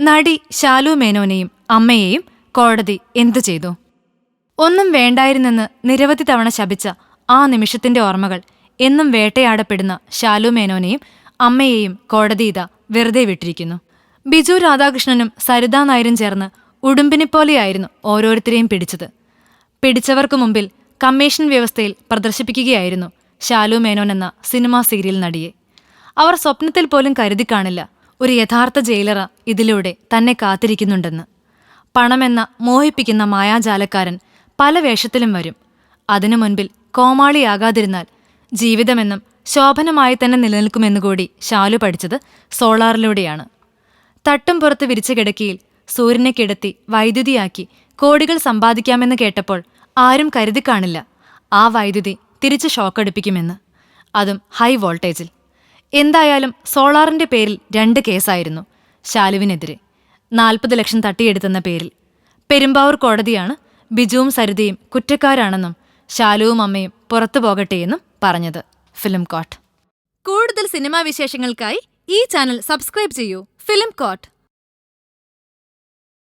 നടി ശാലു മേനോനെയും അമ്മയെയും കോടതി എന്തു ചെയ്തു? ഒന്നും വേണ്ടായിരുന്നെന്ന് നിരവധി തവണ ശപിച്ച ആ നിമിഷത്തിന്റെ ഓർമ്മകൾ എന്നും വേട്ടയാടപ്പെടുന്ന ശാലു മേനോനെയും അമ്മയെയും കോടതി ഇതാ വെറുതെ വിട്ടിരിക്കുന്നു. ബിജു രാധാകൃഷ്ണനും സരിതാ നായരും ചേർന്ന് ഉടുമ്പിനെപ്പോലെയായിരുന്നു ഓരോരുത്തരെയും പിടിച്ചത്. പിടിച്ചവർക്ക് മുമ്പിൽ കമ്മീഷൻ വ്യവസ്ഥയിൽ പ്രദർശിപ്പിക്കുകയായിരുന്നു ശാലു മേനോൻ എന്ന സിനിമാ സീരിയൽ നടിയെ. അവർ സ്വപ്നത്തിൽ പോലും കരുതി കാണില്ല. ഒരു യഥാർത്ഥ ജയിലറ ഇതിലൂടെ തന്നെ കാത്തിരിക്കുന്നുണ്ടെന്ന്. പണമെന്ന മോഹിപ്പിക്കുന്ന മായാജാലക്കാരൻ പല വേഷത്തിലും വരും. അതിനു മുൻപിൽ കോമാളിയാകാതിരുന്നാൽ ജീവിതമെന്നും ശോഭനമായി തന്നെ നിലനിൽക്കുമെന്നുകൂടി ഷാലു പഠിച്ചത് സോളാറിലൂടെയാണ്. തട്ടും പുറത്ത് വിരിച്ച കിടക്കിയിൽ സൂര്യനെ കിടത്തി വൈദ്യുതിയാക്കി കോടികൾ സമ്പാദിക്കാമെന്ന് കേട്ടപ്പോൾ ആരും കരുതി കാണില്ല. ആ വൈദ്യുതി തിരിച്ച് ഷോക്കടിപ്പിക്കുമെന്ന് അതും ഹൈ വോൾട്ടേജിൽ. എന്തായാലും സോളാറിന്റെ പേരിൽ രണ്ട് കേസായിരുന്നു ശാലുവിനെതിരെ. നാൽപ്പത് ലക്ഷം തട്ടിയെടുത്തെന്ന പേരിൽ. പെരുമ്പാവൂർ കോടതിയാണ് ബിജുവും സരിതയും കുറ്റക്കാരാണെന്നും ശാലുവും അമ്മയും പുറത്തു പോകട്ടെയെന്നും പറഞ്ഞത്. ഫിലിം കോട്ട്. കൂടുതൽ സിനിമാ വിശേഷങ്ങൾക്കായി ഈ ചാനൽ സബ്സ്ക്രൈബ് ചെയ്യൂ. Film coat.